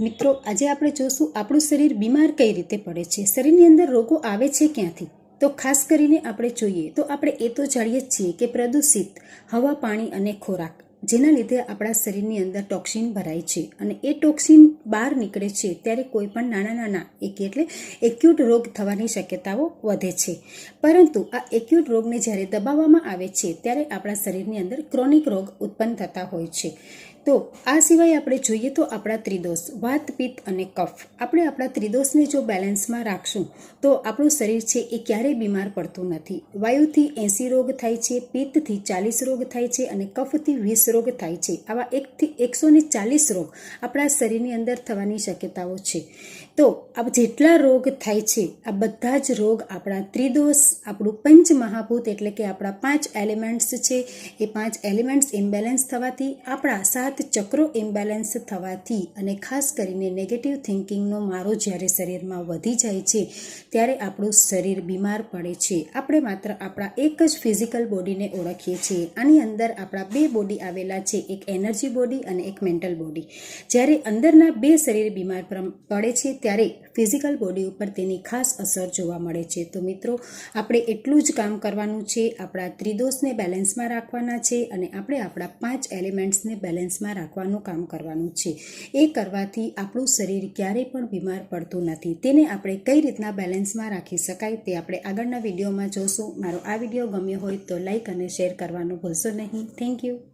મિત્રો, આજે આપણે જોશું આપણું શરીર બીમાર કઈ રીતે પડે છે. શરીરની અંદર રોગો આવે છે ક્યાંથી? તો ખાસ કરીને આપણે જોઈએ તો આપણે એ તો જાણીએ જ છીએ કે પ્રદૂષિત હવા, પાણી અને ખોરાક. જેના લીધે આપણા શરીરની અંદર ટોક્સિન ભરાય છે અને એ ટોક્સિન બહાર નીકળે છે ત્યારે કોઈ પણ નાના નાના એક એટલે એક્યુટ રોગ થવાની શક્યતાઓ વધે છે. પરંતુ આ એક્યુટ રોગને જ્યારે દબાવવામાં આવે છે ત્યારે આપણા શરીરની અંદર ક્રોનિક રોગ ઉત્પન્ન થતા હોય છે. તો આ સિવાય આપણે જોઈએ તો આપણા ત્રિદોષ, વાત, પિત્ત અને કફ. આપણે આપણા ત્રિદોષને જો બેલેન્સમાં રાખશું તો આપણું શરીર છે એ ક્યારેય બીમાર પડતું નથી. વાયુથી એંસી રોગ થાય છે, પિત્તથી ચાલીસ રોગ થાય છે અને કફથી વીસ રોગ થાય છે. આવા એકથી એકસો ને ચાલીસ રોગ આપણા શરીરની અંદર થવાની શક્યતાઓ છે. તો આ જેટલા રોગ થાય છે, આ બધા જ રોગ આપણા ત્રિદોષ, આપણું પંચ મહાભૂત એટલે કે આપણા પાંચ એલિમેન્ટ્સ છે. એ પાંચ એલિમેન્ટ્સ ઇમ્બેલેન્સ થવાથી, આપણા સાત ચક્રો ઇમ્બેલેન્સ થવાથી અને ખાસ કરીને નેગેટિવ થિંકિંગનો મારો જ્યારે શરીરમાં વધી જાય છે, ત્યારે આપણું શરીર બીમાર પડે છે. આપણે માત્ર આપણા એક જ ફિઝિકલ બોડીને ઓળખીએ છીએ. આની અંદર આપણા બે બોડી આવેલા છે, એક એનર્જી બોડી અને એક મેન્ટલ બોડી. જ્યારે અંદરના બે શરીર બીમાર પડે છે, ત્યારે ફિઝિકલ બોડી ઉપર તેની ખાસ અસર જોવા મળે છે. તો મિત્રો, આપણે એટલું જ કામ કરવાનું છે, આપણા ત્રિદોષને બેલેન્સમાં રાખવાના છે અને આપણે આપણા પાંચ એલિમેન્ટ્સને બેલેન્સમાં રાખવાનું કામ કરવાનું છે. એ કરવાથી આપણું શરીર ક્યારેય પણ બીમાર પડતું નથી. તેને આપણે કઈ રીતના બેલેન્સમાં રાખી શકાય તે આપણે આગળના વિડીયોમાં જોશું. મારો આ વીડિયો ગમ્યો હોય તો લાઈક અને શેર કરવાનું ભૂલશો નહીં. Thank you.